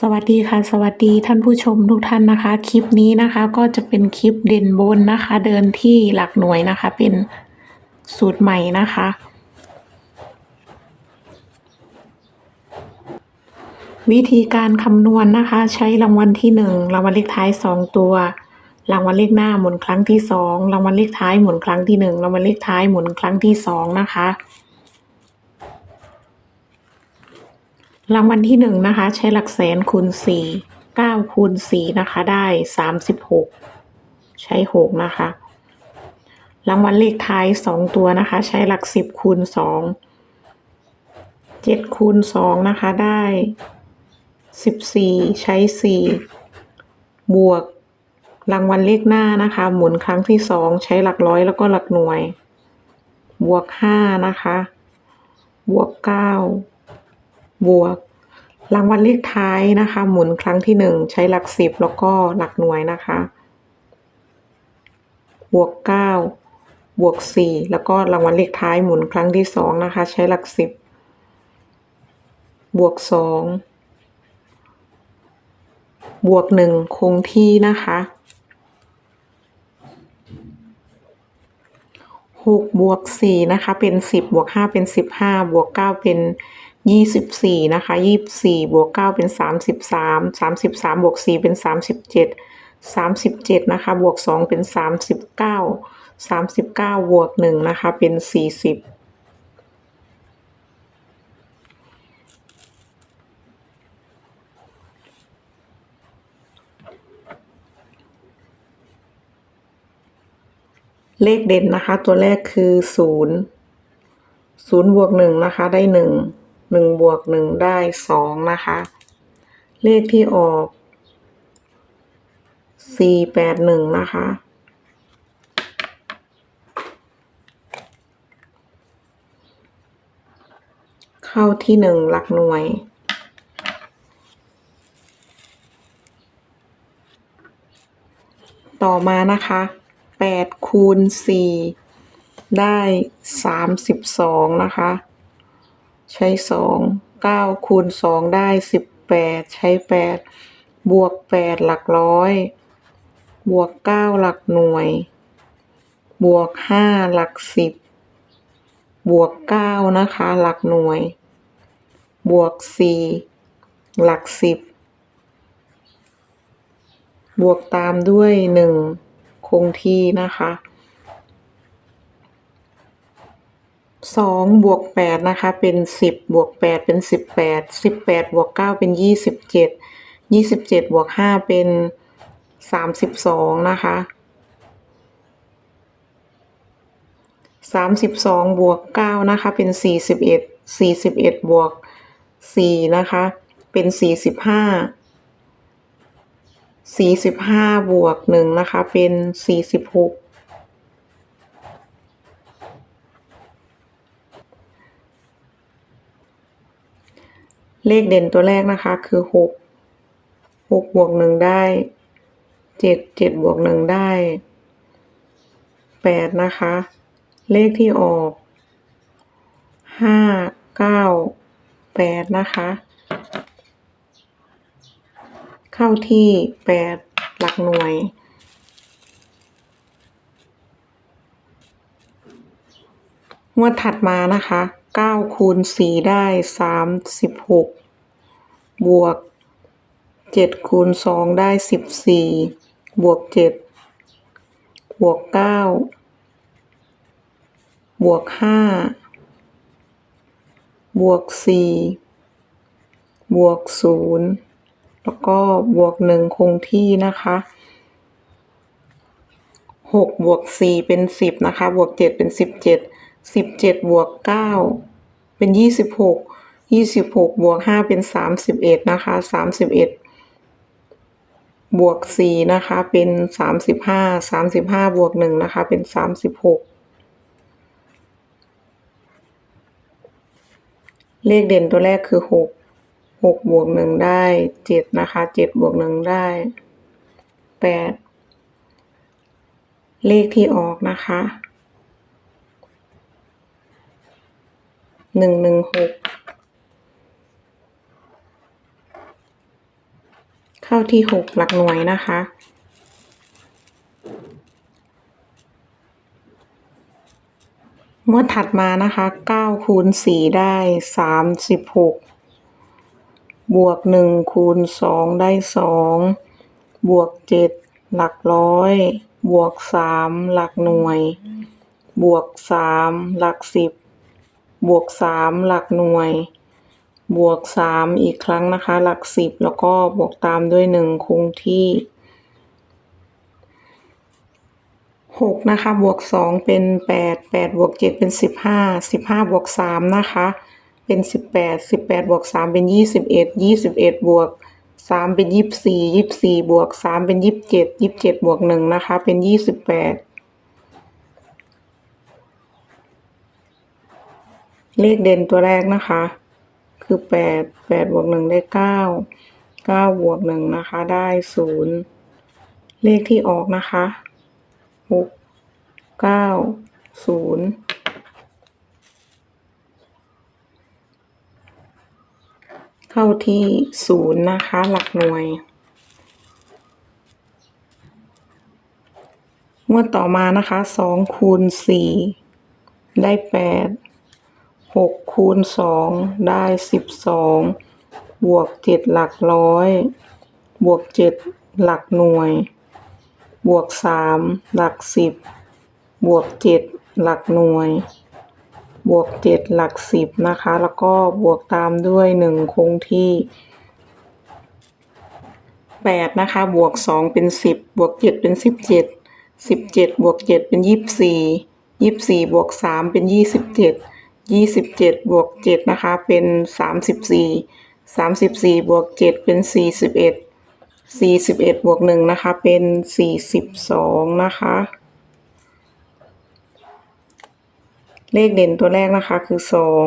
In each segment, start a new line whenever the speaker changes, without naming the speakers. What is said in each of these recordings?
สวัสดีค่ะ สวัสดีท่านผู้ชมทุกท่านนะคะ คลิปนี้นะคะก็จะเป็นคลิปเด่นบนนะคะ เดินที่หลักหน่วยนะคะ เป็นสูตรใหม่นะคะ วิธีการคำนวณนะคะ ใช้รางวัลที่หนึ่งรางวัลเลขท้ายสองตัวรางวัลเลขหน้าหมุนครั้งที่สองรางวัลเลขท้ายหมุนครั้งที่หนึ่งรางวัลเลขท้ายหมุนครั้งที่สองนะคะ รางวัลที่หนึ่งนะคะ ใช้หลักแสนคูณสี่เก้าคูณสี่นะคะได้สามสิบหกใช้หกนะคะ รางวัลเลขท้ายสองตัวนะคะ ใช้หลักสิบคูณสองเจ็ดคูณสองนะคะได้สิบสี่ใช้สี่บวก รางวัลเลขหน้านะคะ หมุนครั้งที่สองใช้หลักร้อยแล้วก็หลักหน่วย บวกห้านะคะ บวกเก้า บวก รางวัลเลขท้ายนะคะ หมุนครั้งที่หนึ่งใช้หลักสิบแล้วก็หลักหน่วยนะคะ บวกเก้าบวกสี่แล้วก็รางวัลเลขท้ายหมุนครั้งที่สองนะคะ ใช้หลักสิบบวกสองบวกหนึ่งคงที่นะคะหกบวกสี่นะคะ เป็นสิบบวกห้าเป็นสิบห้าบวกเก้าเป็น ยี่สิบสี่นะคะยี่สิบสี่บวกเก้าเป็นสามสิบสามสามสิบสามบวกสี่เป็นสามสิบเจ็ดสามสิบเจ็ดนะคะบวกสองเป็นสามสิบเก้าสามสิบเก้าบวกหนึ่งนะคะเป็นสี่สิบเลขเด่นนะคะ ตัวแรกคือศูนย์ศูนย์บวกหนึ่งนะคะได้หนึ่ง หนึ่งบวกหนึ่งได้สองนะคะ เลขที่ออกสี่แปดหนึ่งนะคะ เข้าที่หนึ่งหลักหน่วย ต่อมานะคะแปดคูณสี่ได้สามสิบสองนะคะ ใช้สองเก้าคูณสองได้สิบแปดใช้แปดบวกแปดหลักร้อยบวกเก้าหลักหน่วย บวกห้าหลักสิบบวกเก้านะคะ หลักหน่วย บวกสี่หลักสิบบวกตามด้วยหนึ่งคงที่นะคะ สองบวกแปดนะคะ เป็นสิบบวกแปดเป็นสิบแปดสิบแปดบวกเก้าเป็นยี่สิบเจ็ดยี่สิบเจ็ดบวกห้าเป็นสามสิบสองนะคะสามสิบสองบวกเก้านะคะ เป็นสี่สิบเอ็ดสี่สิบเอ็ดบวกสี่นะคะ เป็นสี่สิบห้าสี่สิบห้าบวกหนึ่งนะคะ เป็นสี่สิบหก เลขเด่นตัวแรกนะคะคือหกหกบวกหนึ่งได้เจ็ดเจ็ดบวกหนึ่งได้แปดนะคะ เลขที่ออกห้าเก้าแปดนะคะ เข้าที่แปดหลักหน่วยงวดถัดมานะคะ เก้าคูณสี่ได้สามสิบหกบวกเจ็ดคูณสองได้สิบสี่บวกเจ็ดบวกเก้าบวกห้าบวกสี่บวกศูนย์แล้วก็บวกหนึ่งคงที่นะคะหกบวกสี่เป็นสิบนะคะ บวกเจ็ดเป็นสิบเจ็ด สิบเจ็ดบวกเก้าเป็นยี่สิบหกยี่สิบหกบวกห้าเป็นสามสิบเอ็ดนะคะสามสิบเอ็ดบวกสี่นะคะเป็นสามสิบห้าสามสิบห้าบวกหนึ่งนะคะเป็นสามสิบหกเลขเด่นตัวแรกคือหกหกบวกหนึ่งได้เจ็ดนะคะเจ็ดบวกหนึ่งได้แปดเลขที่ออกนะคะ หนึ่งหนึ่งหกเข้าที่หกหลักหน่วยนะคะงวดถัดมานะคะเก้าคูณสี่ได้สามสิบหกบวกหนึ่งคูณสองได้สองบวกเจ็ดหลักร้อย บวกสามหลักหน่วย บวกสามหลักสิบ บวกสามหลักหน่วย บวกสามอีกครั้งนะคะ หลักสิบแล้วก็บวกตามด้วยหนึ่งคงที่หกนะคะ บวกสองเป็นแปดแปดบวกเจ็ดเป็นสิบห้าสิบห้าบวกสามนะคะ เป็นสิบแปดสิบแปดบวกสามเป็นยี่สิบเอ็ดยี่สิบเอ็ดบวกสามเป็นยี่สิบสี่ยี่สิบสี่บวกสามเป็นยี่สิบเจ็ดยี่สิบเจ็ดบวกหนึ่งนะคะ เป็นยี่สิบแปด เลขเด่นตัวแรกนะคะ คือแปดแปดบวกหนึ่งได้เก้าเก้าบวกหนึ่งนะคะได้ศูนย์เลขที่ออกนะคะหกเก้าศูนย์เข้าที่ศูนย์นะคะ หลักหน่วยงวดต่อมานะคะสองคูณสี่ได้แปด หกคูณสองได้สิบสองบวกเจ็ดหลักร้อย บวกเจ็ดหลักหน่วย บวกสามหลักสิบบวกเจ็ดหลักหน่วย บวกเจ็ดหลักสิบนะคะ แล้วก็บวกตามด้วยหนึ่งคงที่แปดนะคะ บวกสองเป็นสิบบวกเจ็ดเป็นสิบเจ็ดสิบเจ็ดบวกเจ็ดเป็นยี่สิบสี่ยี่สิบสี่บวกสามเป็นยี่สิบเจ็ด ยี่สิบเจ็ดบวกเจ็ดนะคะ เป็นสามสิบสี่สามสิบสี่บวกเจ็ดเป็นสี่สิบเอ็ดสี่สิบเอ็ดบวกหนึ่งนะคะ เป็นสี่สิบสองนะคะ เลขเด่นตัวแรกนะคะคือสอง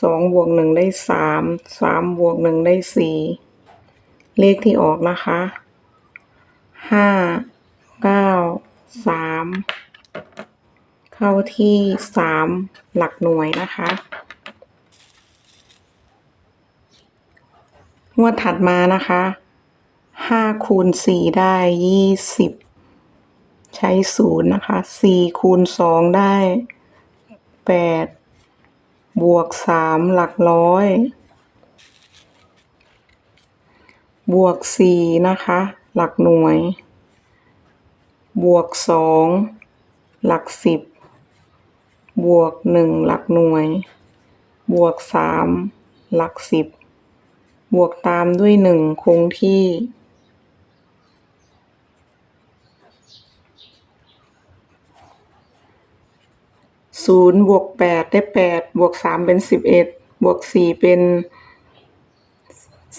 สองบวกหนึ่งได้สามสามบวกหนึ่งได้สี่เลขที่ออกนะคะห้าเก้าสาม เข้าที่สามหลักหน่วยนะคะ งวดถัดมานะคะห้าคูณสี่ได้ยี่สิบใช้ศูนย์นะคะสี่คูณสองได้แปดบวกสามหลักร้อย บวกสี่นะคะ หลักหน่วย บวกสองหลักสิบ บวกหนึ่งหลักหน่วย บวกสามหลักสิบ บวกตามด้วยหนึ่งคงที่ ศูนย์บวกแปดได้แปดบวกสามเป็นสิบเอ็ดบวกสี่เป็น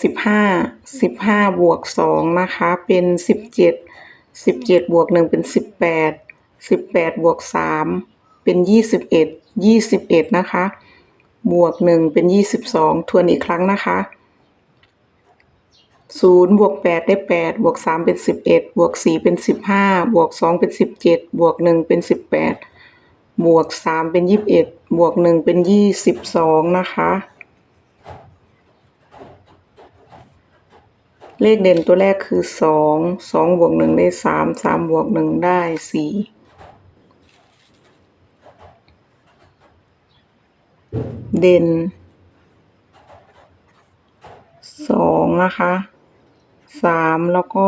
สิบห้าสิบห้าบวกสองนะคะ เป็นสิบเจ็ดสิบเจ็ดบวกหนึ่งเป็นสิบแปดสิบแปดบวกสาม เป็นยี่สิบเอ็ดยี่สิบเอ็ดนะคะ บวกหนึ่งเป็นยี่สิบสองทวนอีกครั้งนะคะศูนย์บวกแปดได้แปดบวกสามเป็นสิบเอ็ดบวกสี่เป็นสิบห้าบวกสองเป็นสิบเจ็ดบวกหนึ่งเป็นสิบแปดบวกสามเป็นยี่สิบเอ็ดบวกหนึ่งเป็นยี่สิบสองนะคะ เลขเด่นตัวแรกคือสองสองบวกหนึ่งได้สามสามบวกหนึ่งได้สี่ เด่นสองนะคะสามแล้วก็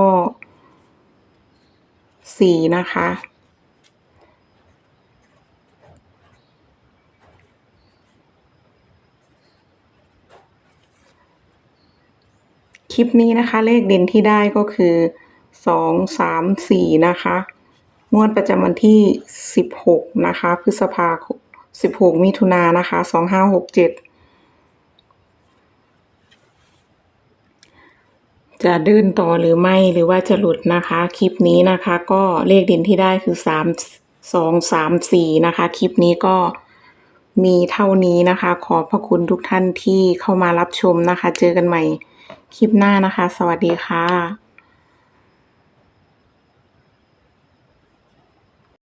สี่นะคะ คลิปนี้นะคะ เลขเด่นที่ได้ก็คือสองสามสี่นะคะ งวดประจำวันที่สิบหกนะคะ พฤษภาคม สิบหกมิถุนายนนะคะสองห้าหกเจ็ดจะเดินต่อหรือไม่หรือว่าจะหลุดนะคะ คลิปนี้นะคะก็เลขเด่นที่ได้คือสามสองสามสี่นะคะ คลิปนี้ก็มีเท่านี้นะคะ ขอบพระคุณทุกท่านที่เข้ามารับชมนะคะ เจอกันใหม่คลิปหน้านะคะ สวัสดีค่ะ